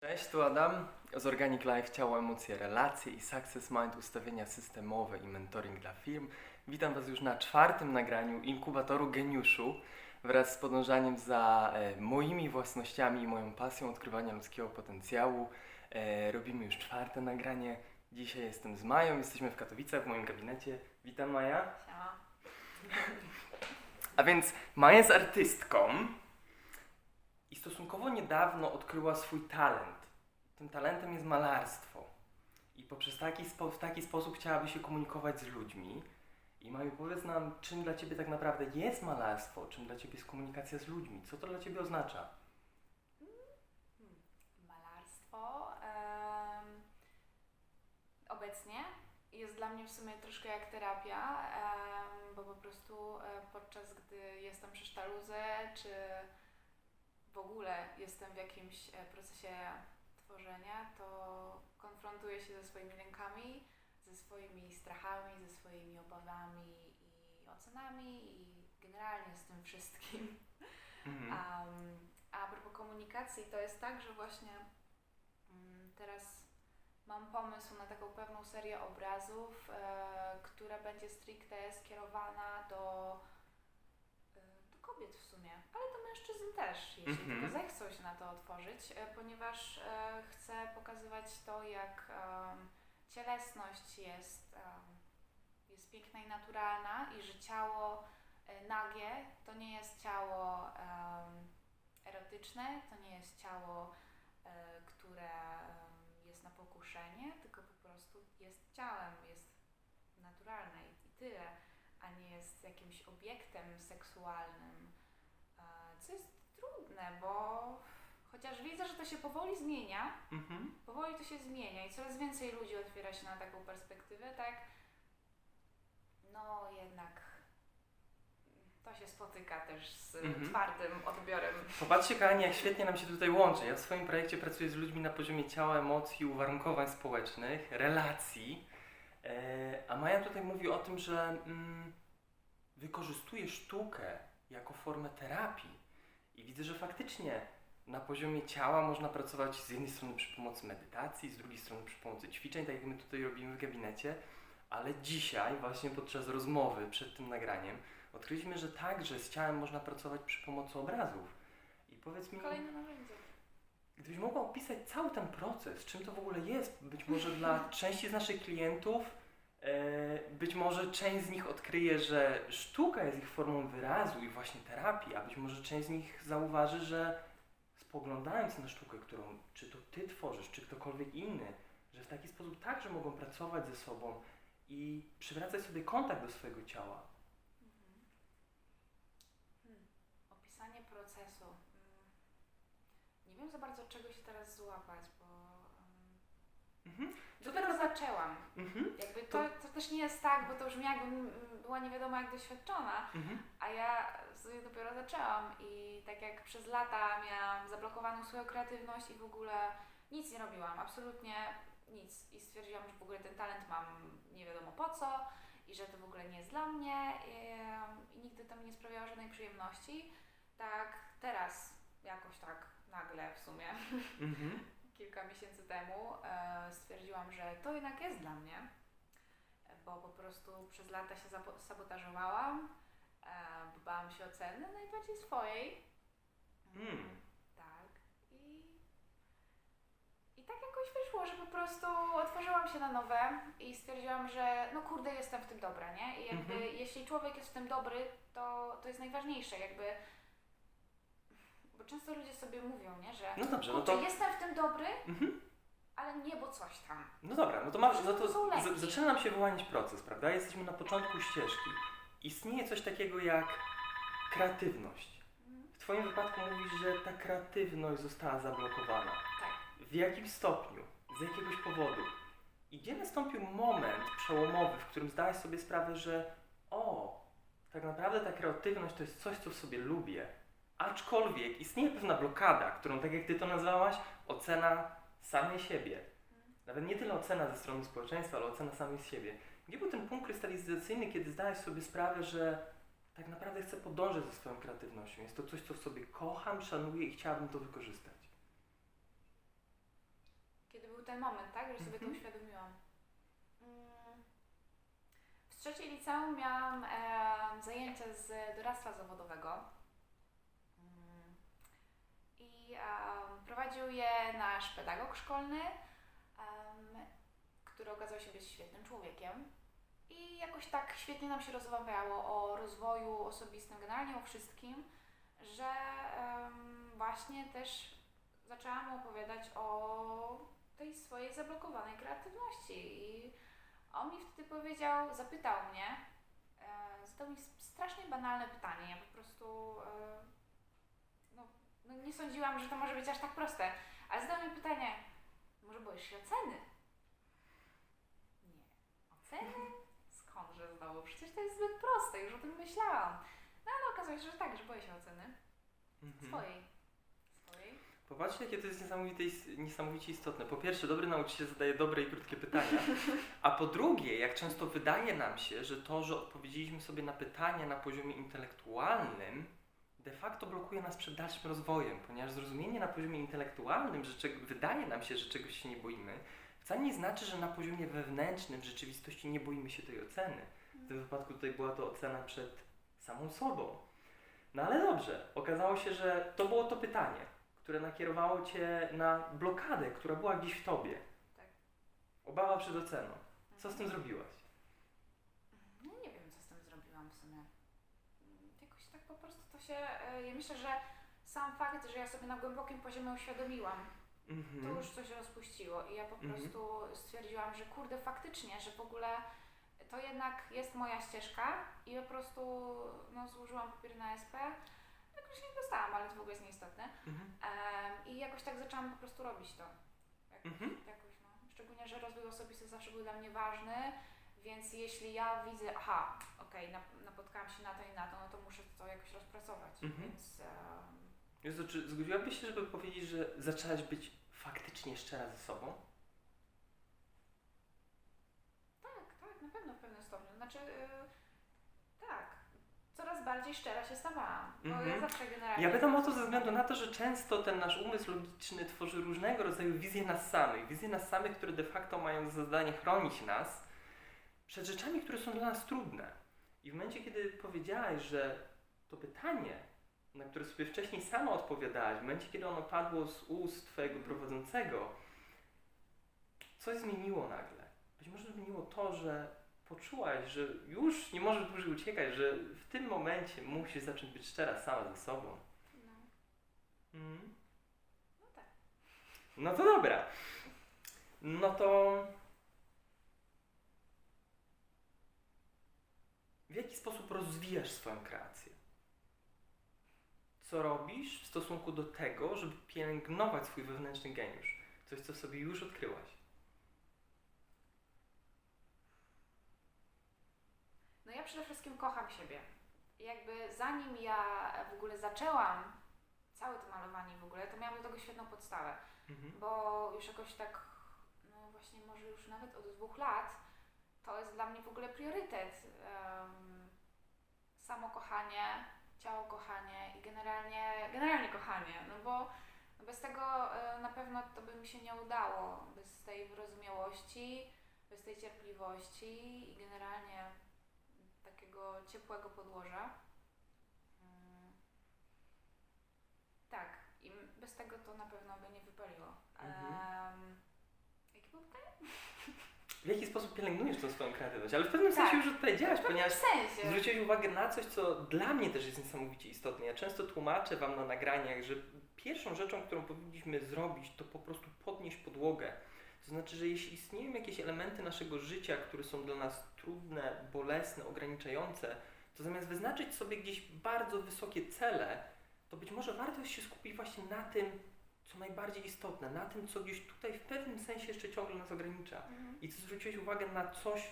Cześć, tu Adam z Organic Life Ciało, Emocje, Relacje i Success Mind Ustawienia systemowe i mentoring dla firm. Witam Was już na czwartym nagraniu inkubatoru Geniuszu wraz z podążaniem za e, moimi własnościami i moją pasją odkrywania ludzkiego potencjału. E, robimy już czwarte nagranie. Dzisiaj jestem z Mają, jesteśmy w Katowicach w moim gabinecie. Witam Maja. Siema. A więc Maja jest artystką stosunkowo niedawno odkryła swój talent. Tym talentem jest malarstwo. I poprzez taki spo, w taki sposób chciałaby się komunikować z ludźmi. I Maju, powiedz nam, czym dla Ciebie tak naprawdę jest malarstwo, czym dla Ciebie jest komunikacja z ludźmi, co to dla Ciebie oznacza? Malarstwo em, obecnie jest dla mnie w sumie troszkę jak terapia, em, bo po prostu e, podczas gdy jestem przy sztaluze, czy w ogóle jestem w jakimś e, procesie tworzenia, to konfrontuję się ze swoimi lękami, ze swoimi strachami, ze swoimi obawami i ocenami i generalnie z tym wszystkim. Mhm. Um, a propos komunikacji, to jest tak, że właśnie mm, teraz mam pomysł na taką pewną serię obrazów, e, która będzie stricte skierowana do kobiet w sumie, ale do mężczyzn też, jeśli Mhm. tylko zechcą się na to otworzyć, e, ponieważ e, chcę pokazywać to, jak em, cielesność jest, em, jest piękna i naturalna i że ciało e, nagie to nie jest ciało erotyczne, to nie jest ciało, e, które jest na pokuszenie, tylko po prostu jest ciałem, jest naturalne i, i tyle, nie jest jakimś obiektem seksualnym, e, co jest trudne, bo chociaż widzę, że to się powoli zmienia, Mhm. powoli to się zmienia i coraz więcej ludzi otwiera się na taką perspektywę, tak? No jednak to się spotyka też z Mhm. twardym odbiorem. Popatrzcie, kochani, jak świetnie nam się tutaj łączy. Ja w swoim projekcie pracuję z ludźmi na poziomie ciała, emocji, uwarunkowań społecznych, relacji. E, a Maja tutaj mówi o tym, że mm, wykorzystuje sztukę jako formę terapii. I widzę, że faktycznie na poziomie ciała można pracować z jednej strony przy pomocy medytacji, z drugiej strony przy pomocy ćwiczeń, tak jak my tutaj robimy w gabinecie. Ale dzisiaj, właśnie podczas rozmowy przed tym nagraniem, odkryliśmy, że także z ciałem można pracować przy pomocy obrazów. I powiedz mi, Kolejne narzędzie. gdybyś mogła opisać cały ten proces, czym to w ogóle jest, być może dla części z naszych klientów, być może część z nich odkryje, że sztuka jest ich formą wyrazu i właśnie terapii, a być może część z nich zauważy, że spoglądając na sztukę, którą czy to ty tworzysz, czy ktokolwiek inny, że w taki sposób także mogą pracować ze sobą i przywracać sobie kontakt do swojego ciała. Mhm. Hmm. Opisanie procesu. Mm. Nie wiem za bardzo czego się teraz złapać, bo um, Mhm. Zaczęłam. Mhm. Jakby To- to, też nie jest tak, bo to brzmi jakbym była nie wiadomo jak doświadczona, Mhm. A ja sobie dopiero zaczęłam i tak jak przez lata miałam zablokowaną swoją kreatywność i w ogóle nic nie robiłam, absolutnie nic. I stwierdziłam, że w ogóle ten talent mam nie wiadomo po co i że to w ogóle nie jest dla mnie i, i nigdy to mi nie sprawiało żadnej przyjemności. Tak teraz jakoś tak nagle w sumie Mhm. kilka miesięcy temu e, że to jednak jest dla mnie, bo po prostu przez lata się sabotażowałam, e, bałam się oceny najbardziej swojej. Mm. Tak. I, I tak jakoś wyszło, że po prostu otworzyłam się na nowe i stwierdziłam, że no kurde, jestem w tym dobra, nie? I jakby Mhm. jeśli człowiek jest w tym dobry, to, to jest najważniejsze, jakby... Bo często ludzie sobie mówią, nie, że No dobrze, no to... jestem w tym dobry, Mhm. Ale nie, bo coś tam. No dobra, no to, mam, no To z, zaczyna nam się wyłaniać proces, prawda? Jesteśmy na początku ścieżki. Istnieje coś takiego jak kreatywność. W Twoim wypadku mówisz, że ta kreatywność została zablokowana. Tak. W jakim stopniu? Z jakiegoś powodu? I gdzie nastąpił moment przełomowy, w którym zdałeś sobie sprawę, że o, tak naprawdę ta kreatywność to jest coś, co w sobie lubię. Aczkolwiek istnieje pewna blokada, którą, tak jak Ty to nazwałaś, ocena samej siebie. Nawet nie tyle ocena ze strony społeczeństwa, ale ocena samej siebie. Gdzie był ten punkt krystalizacyjny, kiedy zdałeś sobie sprawę, że tak naprawdę chcę podążać ze swoją kreatywnością? Jest to coś, co w sobie kocham, szanuję i chciałabym to wykorzystać. ten moment, tak, że sobie to Mhm. uświadomiłam. Mm, W trzeciej liceum miałam em, zajęcia z doradztwa zawodowego. I em, prowadził je nasz pedagog szkolny, em, który okazał się być świetnym człowiekiem. I jakoś tak świetnie nam się rozmawiało o rozwoju osobistym, generalnie o wszystkim, że em, właśnie też zaczęłam opowiadać o tej swojej zablokowanej kreatywności. I on mi wtedy powiedział, zapytał mnie, e, zadał mi strasznie banalne pytanie. Ja po prostu e, no, nie sądziłam, że to może być aż tak proste, ale zadał mi pytanie, może boisz się oceny? Nie. Oceny? Skądże znowu? Przecież to jest zbyt proste, już o tym myślałam. No ale okazuje się, że tak, że boję się oceny. Mhm. Swojej. Swojej. Popatrzcie, jakie to jest niesamowite, niesamowicie istotne. Po pierwsze, dobry nauczyciel zadaje dobre i krótkie pytania, a po drugie, jak często wydaje nam się, że to, że odpowiedzieliśmy sobie na pytania na poziomie intelektualnym, de facto blokuje nas przed dalszym rozwojem, ponieważ zrozumienie na poziomie intelektualnym, że czeg- wydaje nam się, że czegoś się nie boimy, wcale nie znaczy, że na poziomie wewnętrznym w rzeczywistości nie boimy się tej oceny. W tym wypadku tutaj była to ocena przed samą sobą. No ale dobrze, okazało się, że to było to pytanie, które nakierowało cię na blokadę, która była gdzieś w tobie. Tak. Obawa przed oceną. Co z tym zrobiłaś? No nie wiem, co z tym zrobiłam w sumie. Mm, Jakoś tak to się. e, Ja myślę, że sam fakt, że ja sobie na głębokim poziomie uświadomiłam, to Mhm. już coś rozpuściło i ja po Mhm. prostu stwierdziłam, że kurde, faktycznie, że w ogóle to jednak jest moja ścieżka i po prostu no, złożyłam papier na SP. Jakoś nie dostałam, ale to w ogóle jest nieistotne. Mhm. Em, I jakoś tak zaczęłam po prostu robić to. Jak, Mhm. jakoś, no. Szczególnie, że rozwój osobisty zawsze był dla mnie ważny, więc jeśli ja widzę, aha, okej, nap- napotkałam się na to i na to, no to muszę to jakoś rozpracować. Mhm. Więc em, Jezu, czy zgodziłabyś się, żeby powiedzieć, że zaczęłaś być faktycznie szczera ze sobą? tak, tak, na pewno w pewnym stopniu. Znaczy, y, tak, coraz bardziej szczera się stawałam. Bo ja Mhm. zawsze generalnie. Ja pytam o to ze względu na to, że często ten nasz umysł logiczny tworzy różnego rodzaju wizje nas samych. Wizje nas samych, które de facto mają za zadanie chronić nas przed rzeczami, które są dla nas trudne. I w momencie, kiedy powiedziałaś, że to pytanie, na które sobie wcześniej sama odpowiadałaś, w momencie, kiedy ono padło z ust Twojego prowadzącego, coś zmieniło nagle. Być może zmieniło to, że poczułaś, że już nie możesz dłużej uciekać, że w tym momencie musisz zacząć być szczera sama ze sobą. No, Mhm. no tak. No to dobra. No to. W jaki sposób rozwijasz swoją kreację? Co robisz w stosunku do tego, żeby pielęgnować swój wewnętrzny geniusz? Coś, co sobie już odkryłaś. No ja przede wszystkim kocham siebie. Jakby zanim ja w ogóle zaczęłam całe to malowanie w ogóle, to miałam do tego świetną podstawę. Mhm. bo już jakoś tak, no właśnie może już nawet od dwóch lat, to jest dla mnie w ogóle priorytet. Um, samo kochanie, ciało kochanie i generalnie, generalnie kochanie, no bo bez tego e, na pewno to by mi się nie udało, bez tej wyrozumiałości, bez tej cierpliwości i generalnie takiego ciepłego podłoża. Mm. Tak, i bez tego to na pewno by nie wypaliło. Mhm. Em, jakie było pytanie? W jaki sposób pielęgnujesz tą swoją kreatywność? Ale w pewnym Tak. sensie już odpowiedziałaś, ponieważ sensie. Zwróciłeś uwagę na coś, co dla mnie też jest niesamowicie istotne. Ja często tłumaczę Wam na nagraniach, że pierwszą rzeczą, którą powinniśmy zrobić, to po prostu podnieść podłogę. To znaczy, że jeśli istnieją jakieś elementy naszego życia, które są dla nas trudne, bolesne, ograniczające, to zamiast wyznaczyć sobie gdzieś bardzo wysokie cele, to być może warto się skupić właśnie na tym, co najbardziej istotne, na tym, co gdzieś tutaj w pewnym sensie jeszcze ciągle nas ogranicza. Mhm. I ty zwróciłeś uwagę na coś,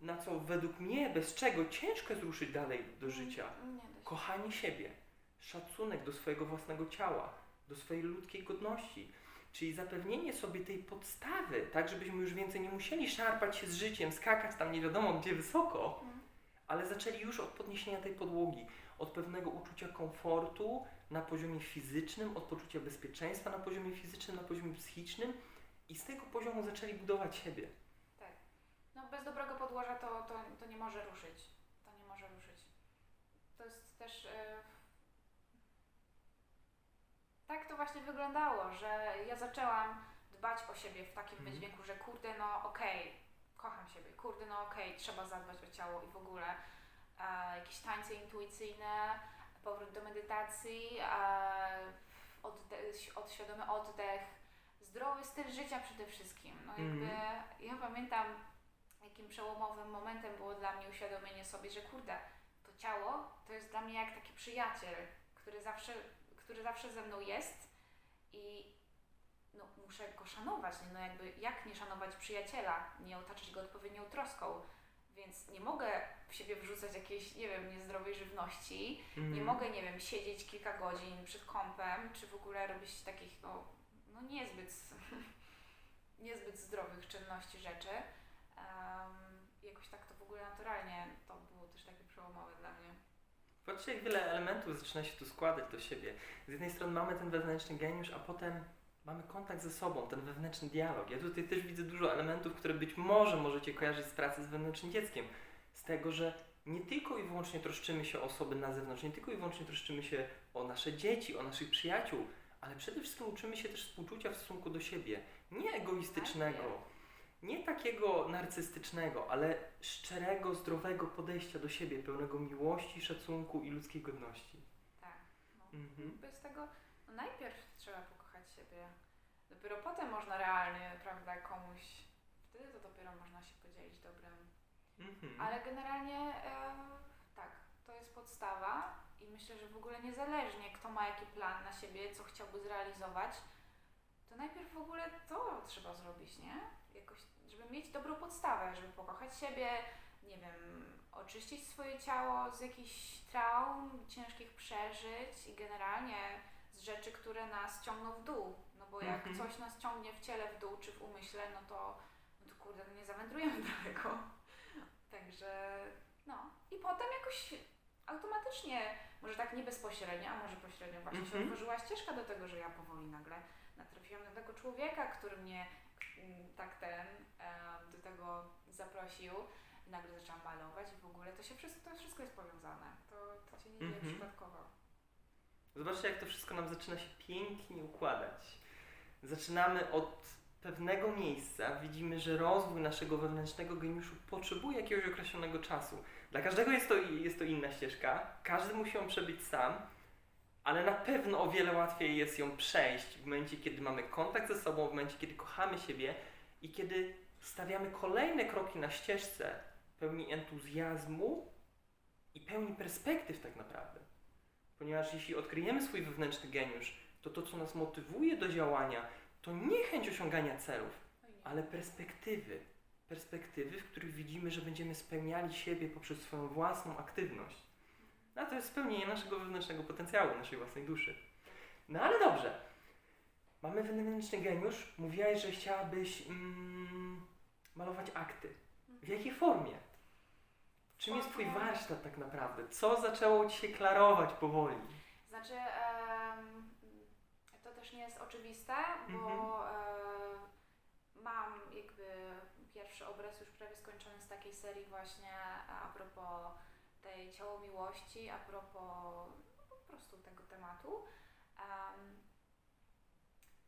na co według mnie, bez czego ciężko jest ruszyć dalej do życia. Da się. Kochanie siebie, szacunek do swojego własnego ciała, do swojej ludzkiej godności. Czyli zapewnienie sobie tej podstawy, tak żebyśmy już więcej nie musieli szarpać się z życiem, skakać tam nie wiadomo gdzie wysoko, Mhm. ale zaczęli już od podniesienia tej podłogi, od pewnego uczucia komfortu, na poziomie fizycznym, od poczucia bezpieczeństwa na poziomie fizycznym, na poziomie psychicznym i z tego poziomu zaczęli budować siebie. No bez dobrego podłoża to, to, to nie może ruszyć. To nie może ruszyć. To jest też. e, tak to właśnie wyglądało, że ja zaczęłam dbać o siebie w takim Mhm. wydźwięku, że kurde, no okej, kocham siebie, kurde, no okej, trzeba zadbać o ciało i w ogóle e, jakieś tańce intuicyjne, powrót do medytacji, odde- odświadomy oddech, zdrowy styl życia przede wszystkim. No jakby, Mhm. ja pamiętam, jakim przełomowym momentem było dla mnie uświadomienie sobie, że kurde, to ciało to jest dla mnie jak taki przyjaciel, który zawsze, który zawsze ze mną jest i no, muszę go szanować. Nie? No jakby jak nie szanować przyjaciela, nie otaczać go odpowiednią troską. Więc nie mogę w siebie wrzucać jakiejś, nie wiem, niezdrowej żywności. Nie Mhm. mogę, nie wiem, siedzieć kilka godzin przed kąpem, czy w ogóle robić takich, no, no niezbyt, niezbyt zdrowych czynności, rzeczy. Em, jakoś tak to w ogóle naturalnie to było też takie przełomowe dla mnie. Patrzcie, jak wiele elementów zaczyna się tu składać do siebie. Z jednej strony mamy ten wewnętrzny geniusz, a potem mamy kontakt ze sobą, ten wewnętrzny dialog. Ja tutaj też widzę dużo elementów, które być może możecie kojarzyć z pracy z wewnętrznym dzieckiem. Z tego, że nie tylko i wyłącznie troszczymy się o osoby na zewnątrz, nie tylko i wyłącznie troszczymy się o nasze dzieci, o naszych przyjaciół, ale przede wszystkim uczymy się też współczucia w stosunku do siebie. Nie egoistycznego, nie takiego narcystycznego, ale szczerego, zdrowego podejścia do siebie, pełnego miłości, szacunku i ludzkiej godności. Tak. No. Mhm. Bez tego, no najpierw trzeba. Dopiero potem można realnie, prawda, komuś, wtedy to dopiero można się podzielić dobrem. Mhm. Ale generalnie e, tak, to jest podstawa i myślę, że w ogóle niezależnie kto ma jaki plan na siebie, co chciałby zrealizować, to najpierw w ogóle to trzeba zrobić, nie? Jakoś, żeby mieć dobrą podstawę, żeby pokochać siebie, nie wiem, oczyścić swoje ciało z jakichś traum, ciężkich przeżyć i generalnie z rzeczy, które nas ciągną w dół. Bo jak Mhm. coś nas ciągnie w ciele w dół czy w umyśle, no to, no to kurde, no nie zawędrujemy daleko. Także no. I potem jakoś automatycznie, może tak nie bezpośrednio, a może pośrednio właśnie się Mhm. otworzyła ścieżka do tego, że ja powoli nagle natrafiłam na tego człowieka, który mnie mm, tak ten do tego zaprosił. I nagle zaczęłam malować i w ogóle to się wszystko, to wszystko jest powiązane. To, to się nie dzieje Mhm. przypadkowo. Zobaczcie, jak to wszystko nam zaczyna się pięknie układać. Zaczynamy od pewnego miejsca, widzimy, że rozwój naszego wewnętrznego geniuszu potrzebuje jakiegoś określonego czasu. Dla każdego jest to, jest to inna ścieżka, każdy musi ją przebyć sam, ale na pewno o wiele łatwiej jest ją przejść w momencie, kiedy mamy kontakt ze sobą, w momencie, kiedy kochamy siebie i kiedy stawiamy kolejne kroki na ścieżce pełni entuzjazmu i pełni perspektyw tak naprawdę. Ponieważ jeśli odkryjemy swój wewnętrzny geniusz, to to, co nas motywuje do działania, to nie chęć osiągania celów, No ale perspektywy. Perspektywy, w których widzimy, że będziemy spełniali siebie poprzez swoją własną aktywność. A to jest spełnienie naszego wewnętrznego potencjału, naszej własnej duszy. No ale dobrze. Mamy wewnętrzny geniusz. Mówiłaś, że chciałabyś mm, malować akty. W jakiej formie? Czym jest Twój warsztat tak naprawdę? Co zaczęło Ci się klarować powoli? Znaczy, em, to też nie jest oczywiste, bo Mhm. em, mam jakby pierwszy obraz już prawie skończony z takiej serii właśnie a a propos tej ciało miłości, a propos no, po prostu tego tematu. Em,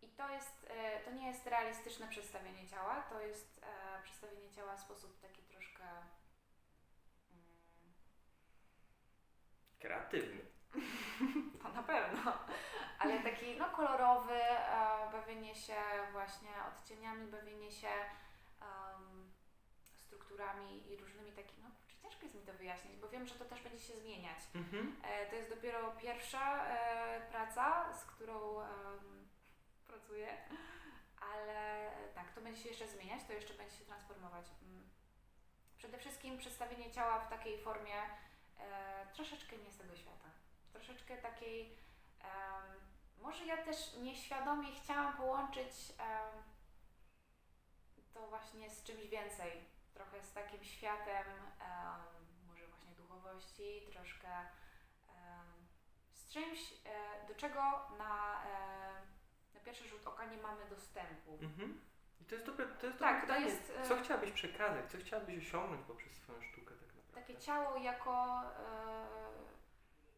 I to jest, e, to nie jest realistyczne przedstawienie ciała, to jest e, przedstawienie ciała w sposób taki troszkę mm, Kreatywny. To na pewno. Ale taki no, kolorowy, e, bawienie się właśnie odcieniami, bawienie się em, strukturami i różnymi takimi. No, kurczę, ciężko jest mi to wyjaśnić, bo wiem, że to też będzie się zmieniać. Mhm. E, to jest dopiero pierwsza e, praca, z którą pracuję, ale tak, to będzie się jeszcze zmieniać, to jeszcze będzie się transformować. Mm. Przede wszystkim przedstawienie ciała w takiej formie troszeczkę nie z tego świata. Troszeczkę takiej. em, może ja też nieświadomie chciałam połączyć to właśnie z czymś więcej. Trochę z takim światem, em, może właśnie duchowości, troszkę z czymś, e, do czego na, e, na pierwszy rzut oka nie mamy dostępu. Mhm. I to jest dobre, to jest Tak, dobre to pytanie. jest, e, Co chciałabyś przekazać? Co chciałabyś osiągnąć poprzez swoją sztukę tak naprawdę? Takie ciało jako,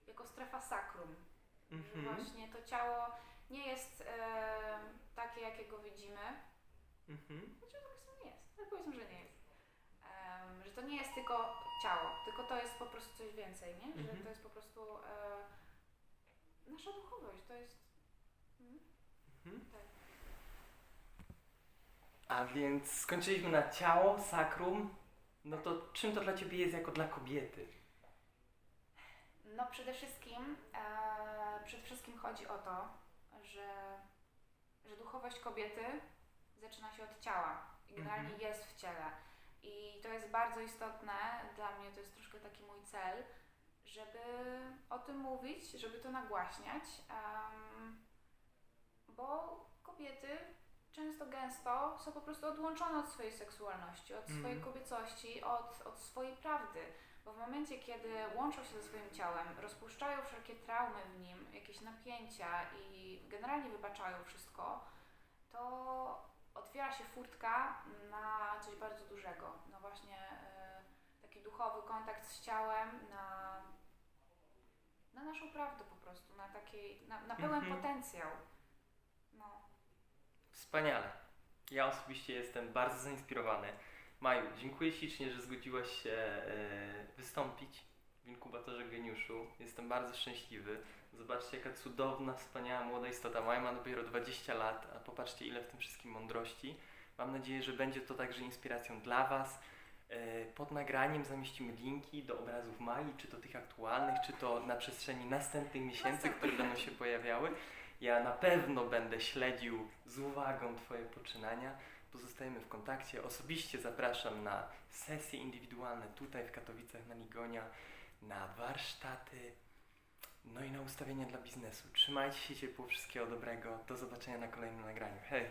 jako strefa sakrum. Że Mhm. Właśnie to ciało nie jest e, takie, jakiego widzimy. Mhm. Znaczy, po prostu nie jest. Ale powiedzmy, że nie jest. Em, że to nie jest tylko ciało, tylko to jest po prostu coś więcej, nie? Że Mhm. to jest po prostu e, nasza duchowość. To jest. Mm, Mhm. tak. A więc skończyliśmy na ciało, sakrum. No to czym to dla Ciebie jest jako dla kobiety? No przede wszystkim, e, przede wszystkim chodzi o to, że, że duchowość kobiety zaczyna się od ciała i generalnie Mhm. jest w ciele. I to jest bardzo istotne, dla mnie to jest troszkę taki mój cel, żeby o tym mówić, żeby to nagłaśniać, em, bo kobiety często, gęsto są po prostu odłączone od swojej seksualności, od swojej Mhm. kobiecości, od, od swojej prawdy. Bo w momencie, kiedy łączą się ze swoim ciałem, rozpuszczają wszelkie traumy w nim, jakieś napięcia i generalnie wybaczają wszystko, to otwiera się furtka na coś bardzo dużego. No właśnie e, taki duchowy kontakt z ciałem, na, na naszą prawdę po prostu, na, takiej, na, na pełen Mhm. potencjał. No. Wspaniale. Ja osobiście jestem bardzo zainspirowany. Maju, dziękuję ślicznie, że zgodziłaś się e, wystąpić w inkubatorze geniuszu. Jestem bardzo szczęśliwy. Zobaczcie, jaka cudowna, wspaniała młoda istota. Maja ma dopiero 20 lat, a popatrzcie, ile w tym wszystkim mądrości. Mam nadzieję, że będzie to także inspiracją dla Was. E, Pod nagraniem zamieścimy linki do obrazów Mai, czy to tych aktualnych, czy to na przestrzeni następnych miesięcy, które będą się pojawiały. Ja na pewno będę śledził z uwagą Twoje poczynania. Pozostajemy w kontakcie. Osobiście zapraszam na sesje indywidualne tutaj w Katowicach na Ligonia, na warsztaty, no i na ustawienia dla biznesu. Trzymajcie się ciepło, wszystkiego dobrego. Do zobaczenia na kolejnym nagraniu. Hej!